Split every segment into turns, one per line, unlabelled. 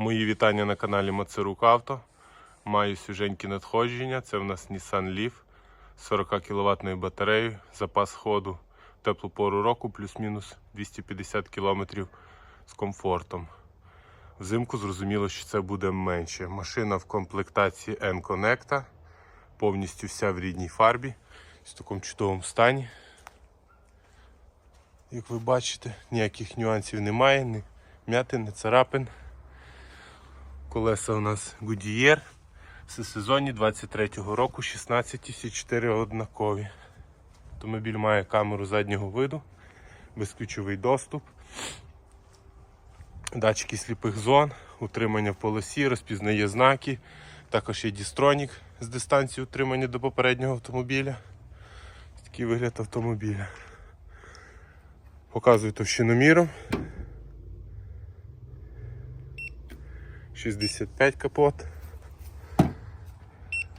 Мої вітання на каналі Мацерук Авто. Маю свіженькі надходження. Це в нас Nissan Leaf з 40 кВт батареєю, запас ходу в теплу пору року, плюс-мінус 250 км з комфортом. Взимку зрозуміло, що це буде менше. Машина в комплектації N-Connect, повністю вся в рідній фарбі, в такому чудовому стані. Як ви бачите, ніяких нюансів немає, ні м'ятин, ні царапин. Колеса у нас Goodyear. Все сезонні 23-го року 16 всі 4 однакові. Автомобіль має камеру заднього виду, безключовий доступ, датчики сліпих зон, утримання в полосі, розпізнає знаки. Також є дістронік з дистанції утримання до попереднього автомобіля. Такий вигляд автомобіля. Показую товщиноміром. 65 капот.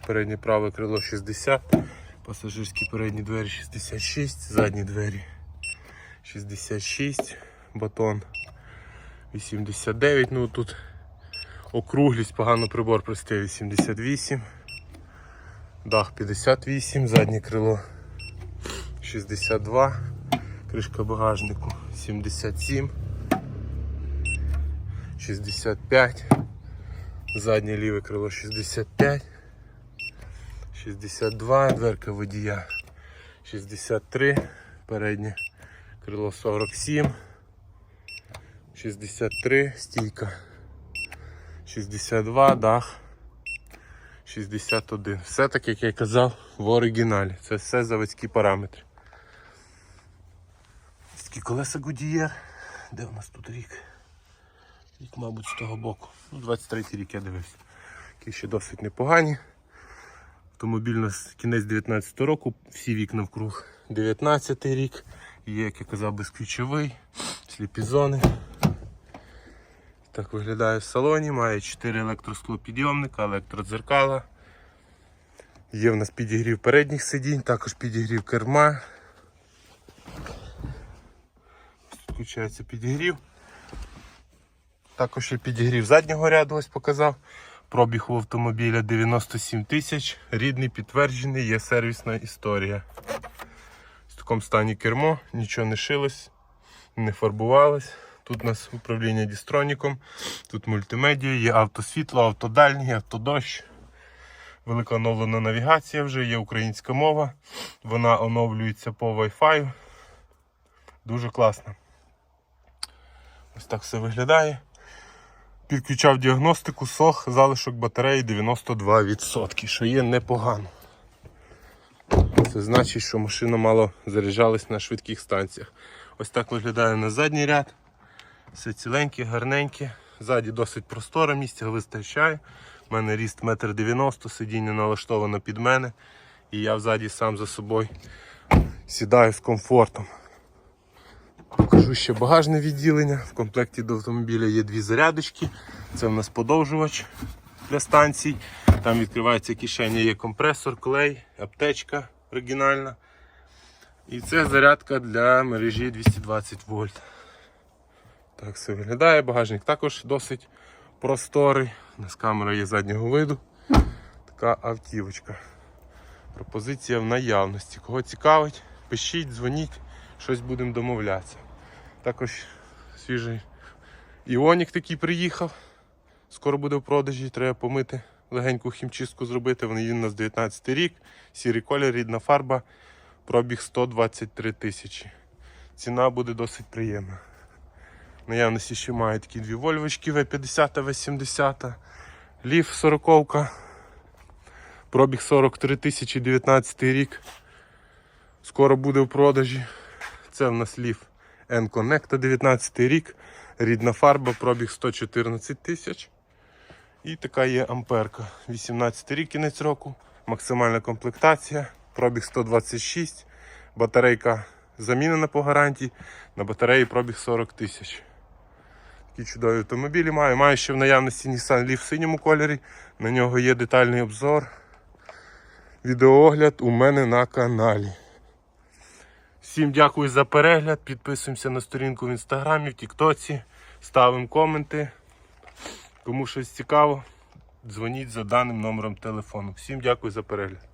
Переднє праве крило 60, пасажирські передні двері 66, задні двері 66, батон 89, ну тут округлість, погано прибор простий 88, дах 58, заднє крило 62, кришка багажнику 77, 65, заднє ліве крило 65. 62, дверка водія 63, переднє крило 47, 63, стійка 62, дах 61. Все так, як я казав, в оригіналі. Це все заводські параметри. Такі колеса Goodyear. Де у нас тут рік? Рік, мабуть, з того боку. Ну, 23 рік я дивився. Які ще досить непогані. Автомобіль у нас кінець 19 року, всі вікна вкруг 19 рік. Є, як я казав, безключовий, сліпі зони. Так виглядає в салоні, має 4 електросклопідйомника, електродзеркала. Є в нас підігрів передніх сидінь, також підігрів керма. Включається підігрів. Також є підігрів заднього ряду, ось показав. Пробіг у автомобіля 97 тисяч, рідний підтверджений, є сервісна історія. В такому стані кермо, нічого не шилось, не фарбувалось. Тут у нас управління дістроніком, тут мультимедіа, є автосвітло, автодальні, автодощ. Велика оновлена навігація вже, є українська мова. Вона оновлюється по Wi-Fi. Дуже класно. Ось так все виглядає. Підключав діагностику, сох, залишок батареї 92%, що є непогано. Це значить, що машина мало заряджалась на швидких станціях. Ось так виглядає на задній ряд. Все ціленьке, гарненьке. Ззаді досить просторо, місця вистачає. У мене ріст 1,90 м, сидіння налаштовано під мене. І я взаді сам за собою сідаю з комфортом. Покажу ще багажне відділення. В комплекті до автомобіля є дві зарядочки. Це в нас подовжувач для станцій. Там відкривається кишеня, є компресор, клей, аптечка оригінальна. І це зарядка для мережі 220 вольт. Так все виглядає. Багажник також досить просторий. У нас камера є заднього виду. Така автівочка. Пропозиція в наявності. Кого цікавить, пишіть, дзвоніть, щось будемо домовлятися. Також свіжий іонік такий приїхав. Скоро буде в продажі, треба помити, легеньку хімчистку зробити. Він у нас 19 рік, сірий колір, рідна фарба, пробіг 123 тисячі. Ціна буде досить приємна. Наявності ще має такі дві вольвочки В50 В70, ліф 40 пробіг 43 тисячі 19 рік. Скоро буде в продажі. Це в нас ліф N-Connect 19 рік, рідна фарба, пробіг 114 тисяч. І така є амперка. 18 рік кінець року, максимальна комплектація, пробіг 126, батарейка замінена по гарантії, на батареї пробіг 40 тисяч. Такі чудові автомобілі маю. Маю ще в наявності Nissan Leaf в синьому кольорі. На нього є детальний обзор. Відеоогляд у мене на каналі. Всім дякую за перегляд. Підписуємося на сторінку в інстаграмі, в Тіктоці, ставимо коменти. Кому щось цікаво, дзвоніть за даним номером телефону. Всім дякую за перегляд.